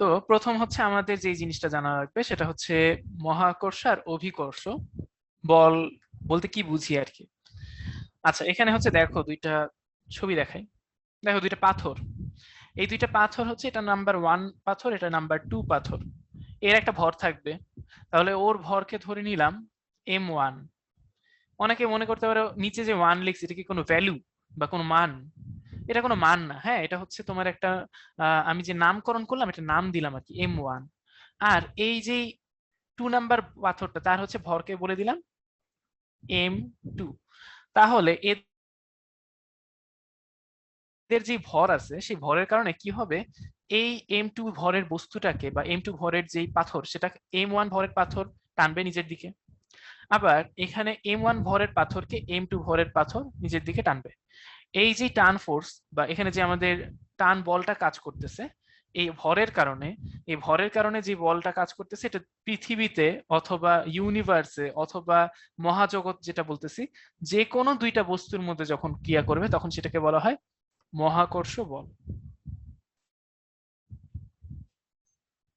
তো প্রথম হচ্ছে আমাদের যে জিনিসটা জানা লাগবে, সেটা হচ্ছে মহাকর্ষ আর অভিকর্ষ, বল বলতে কি বুঝি আর কি? আচ্ছা এখানে হচ্ছে দেখো দুইটা ছবি দেখাই। দেখো দুইটা পাথর। এই দুইটা পাথর হচ্ছে এটা নাম্বার ওয়ান পাথর, এটা নাম্বার টু পাথর। এর একটা ভর থাকবে। তাহলে ওর ভরকে ধরে নিলাম এম ওয়ান অনেকে মনে করতে পারো নিচে যে ওয়ান লিখছে, এটা কি কোনো ভ্যালু বা কোনো মান? এটা কোনো মান না হ্যাঁ? এটা হচ্ছে তোমার একটা আমি যে নামকরণ করলাম, এটা নাম দিলাম আর কি এম ওয়ান আর এই যে টু নাম্বার পাথরটা, তার হচ্ছে ভরকে বলে দিলাম এম টু তাহলে এদের যে ভর আছে, সেই ভরের কারণে কি হবে? এই এম টু ভরের বস্তুটাকে বা এম টু ভরের যেই পাথর, সেটা এম ওয়ান ভরের পাথর টানবে নিজের দিকে। আবার এখানে এম ওয়ান ভরের পাথরকে এম টু ভরের পাথর নিজের দিকে টানবে। এই যে টান ফোর্স বা এখানে যে আমাদের টান বলটা কাজ করতেছে, এই ভরের কারণে, এই ভরের কারণে যে বলটা কাজ করতেছে, এটা পৃথিবীতে অথবা ইউনিভার্সে অথবা মহাজগৎ যেটা বলতেছি, যে কোনো দুইটা বস্তুর মধ্যে যখন ক্রিয়া করবে, তখন সেটাকে বলা হয় মহাকর্ষ বল।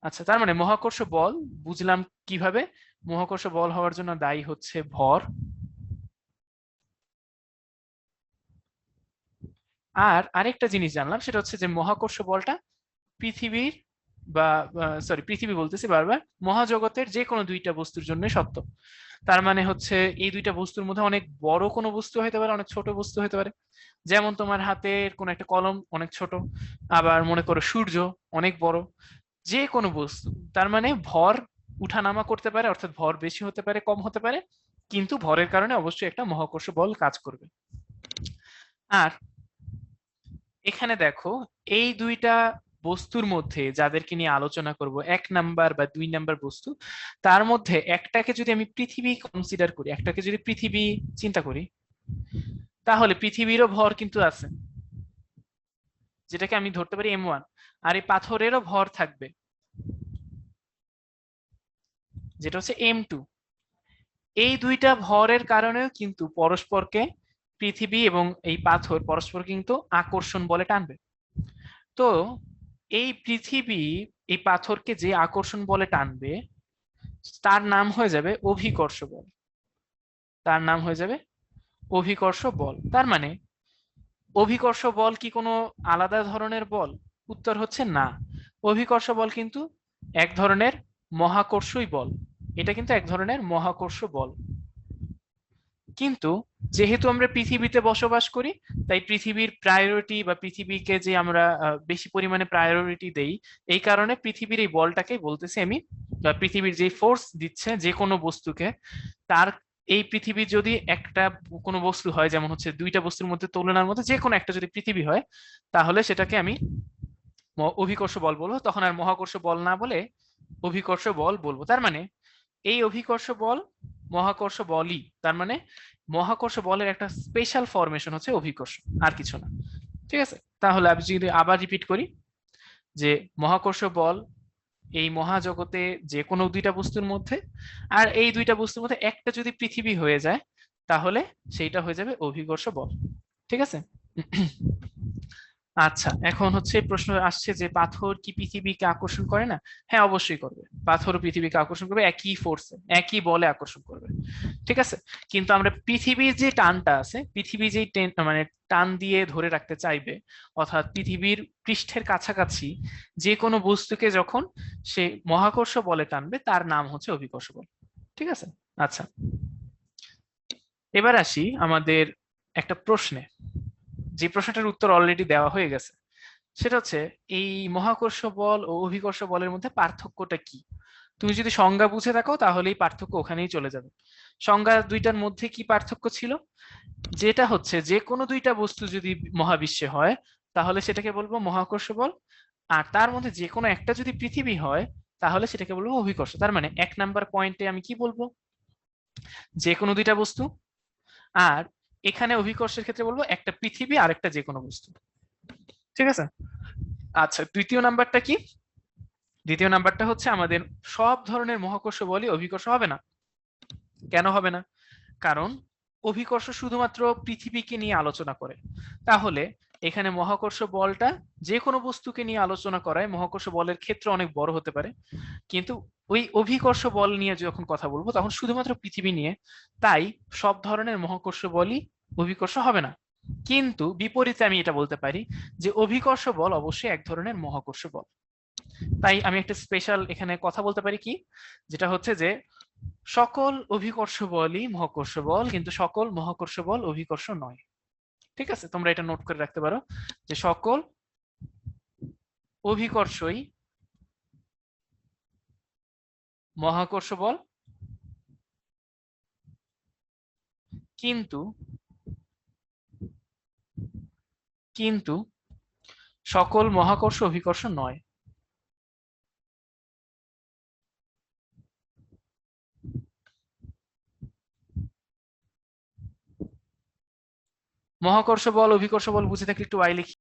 আচ্ছা তার মানে মহাকর্ষ বল বুঝলাম কীভাবে? মহাকর্ষ বল হওয়ার জন্য দায়ী হচ্ছে ভর। আর আরেকটা জিনিস জানলাম, সেটা হচ্ছে যে মহাকর্ষ বলটা পৃথিবীর বা সরি পৃথিবী বলতেছি বারবার, মহাজগতের যে কোনো দুইটা বস্তুর জন্য সত্য। তার মানে হচ্ছে এই দুইটা বস্তুর মধ্যে অনেক বড় কোনো বস্তু হতে পারে, অনেক ছোট বস্তু হতে পারে। যেমন তোমার হাতের কোন একটা কলম অনেক ছোট, আবার মনে করো সূর্য অনেক বড় যে কোনো বস্তু। তার মানে ভর উঠানামা করতে পারে, অর্থাৎ ভর বেশি হতে পারে, কম হতে পারে, কিন্তু ভরের কারণে অবশ্যই একটা মহাকর্ষ বল কাজ করবে। আর এখানে দেখো, এই দুইটা বস্তুর মধ্যে যাদেরকে নিয়ে আলোচনা করব, এক নাম্বার বা দুই নাম্বার বস্তু, তার মধ্যে একটাকে যদি আমি পৃথিবী কনসিডার করি, একটাকে যদি পৃথিবী চিন্তা করি, তাহলে পৃথিবীরও ভর কিন্তু আছে। যেটাকে আমি ধরতে পারি এম ওয়ান আর এই পাথরেরও ভর থাকবে। যেটা হচ্ছে এম টু এই দুইটা ভরের কারণেও কিন্তু পরস্পরকে পৃথিবী এবং এই পাথর পরস্পর কিন্তু আকর্ষণ বলে টানবে। তো এই পৃথিবী, এই পাথরকে যে আকর্ষণ বলে টানবে, তার নাম হয়ে যাবে অভিকর্ষ বল। তার নাম হয়ে যাবে অভিকর্ষ বল। তার মানে অভিকর্ষ বল কি কোনো আলাদা ধরনের বল? উত্তর হচ্ছে না। অভিকর্ষ বল কিন্তু এক ধরনের মহাকর্ষই বল। এটা কিন্তু এক ধরনের মহাকর্ষ বল। কিন্তু যেহেতু আমরা পৃথিবীতে বসবাস করি, তাই পৃথিবীর প্রায়োরিটি বা পৃথিবীকে যে আমরা বেশি পরিমাণে প্রায়োরিটি দেই, এই কারণে পৃথিবীর এই বলটাকে বলতেছি আমি, বা পৃথিবীর যে ফোর্স দিচ্ছে যে কোনো বস্তুকে, তার এই পৃথিবী যদি একটা কোনো বস্তু হয়, যেমন হচ্ছে দুইটা বস্তুর মধ্যে তুলনার মধ্যে যে কোনো একটা যদি পৃথিবী হয়, তাহলে সেটাকে আমি অভিকর্ষ বল বলব। তখন আর মহাকর্ষ বল না বলে অভিকর্ষ বল বলব। তার মানে এই অভিকর্ষ বল মহাকর্ষ বলই, তার মানে মহাকর্ষ বলের একটা স্পেশাল ফরমেশন হচ্ছে অভিকর্ষ, আর কিছু না। ঠিক আছে? তাহলে আমি যদি আবার রিপিট করি, যে মহাকর্ষ বল এই মহাজগতে যে কোনো দুইটা বস্তুর মধ্যে, আর এই দুইটা বস্তুর মধ্যে একটা যদি পৃথিবী হয়ে যায়, তাহলে সেইটা হয়ে যাবে অভিকর্ষ বল। ঠিক আছে? আচ্ছা এখন হচ্ছে প্রশ্ন আসছে যে পাথর কি পৃথিবীকে আকর্ষণ করে না? হ্যাঁ অবশ্যই করবে। পাথর পৃথিবীকে আকর্ষণ করবে, একই ফোর্সে একই বলে আকর্ষণ করবে। ঠিক আছে? কিন্তু আমরা পৃথিবীর যে টানটা আছে, পৃথিবী যেই মানে টান দিয়ে ধরে রাখতে চাইবে, অর্থাৎ পৃথিবীর পৃষ্ঠের কাছাকাছি যে কোনো বস্তুকে যখন সে মহাকর্ষ বলে টানবে, তার নাম হচ্ছে অভিকর্ষ বল। ঠিক আছে? আচ্ছা। এবার আসি আমাদের একটা প্রশ্নে। যে প্রশ্নটার উত্তর অলরেডি দেওয়া হয়ে গেছে, সেটা হচ্ছে এই মহাকর্ষ বল ও অভিকর্ষ বলের মধ্যে পার্থক্যটা কি? তুমি যদি সংজ্ঞা বুঝে থাকো তাহলে এই পার্থক্য ওখানেই চলে যাবে। সংজ্ঞা দুইটার মধ্যে কি পার্থক্য ছিল? যেটা হচ্ছে যে কোনো দুইটা বস্তু যদি মহাবিশ্বে হয়, তাহলে সেটাকে বলব মহাকর্ষ বল, আর তার মধ্যে যে কোনো একটা যদি পৃথিবী হয়, তাহলে সেটাকে বলব অভিকর্ষ। তার মানে এক নাম্বার পয়েন্টে আমি কি বলব? যে কোনো দুইটা বস্তু, আর এখানে অভিকর্ষের ক্ষেত্রে বলব একটা পৃথিবী আর একটা যে কোনো বস্তু। ঠিক আছে? আচ্ছা দ্বিতীয় নাম্বারটা কি? দ্বিতীয় নাম্বারটা হচ্ছে আমাদের সব ধরনের মহাকর্ষ বলই অভিকর্ষ হবে না। কেন হবে না? কারণ অভিকর্ষ শুধুমাত্র পৃথিবীকে নিয়ে আলোচনা করে। তাহলে এখানে মহাকর্ষ বলটা যে কোনো বস্তুকে নিয়ে আলোচনা করায়, মহাকর্ষ বলের ক্ষেত্র অনেক বড় হতে পারে। কিন্তু ওই অভিকর্ষ বল নিয়ে যখন কথা বলব, তখন শুধুমাত্র পৃথিবী নিয়ে, তাই সব ধরনের মহাকর্ষ বলই অভিকর্ষ হবে না। কিন্তু বিপরীতে আমি এটা বলতে পারি যে অভিকর্ষ বল অবশ্যই এক ধরনের মহাকর্ষ বল। তাই আমি একটা স্পেশাল এখানে কথা বলতে পারি কি? যেটা হচ্ছে যে সকল অভিকর্ষ বলই মহাকর্ষ বল, কিন্তু সকল মহাকর্ষ বল অভিকর্ষ নয়। ঠিক আছে? তোমরা এটা নোট করে রাখতে পারো যে সকল অভিকর্ষই মহাকর্ষ বল, কিন্তু কিন্তু সকল মহাকর্ষ অভিকর্ষ নয়। মহাকর্ষ বল অভিকর্ষ বল বুঝে থাকলে একটু আই লিখি।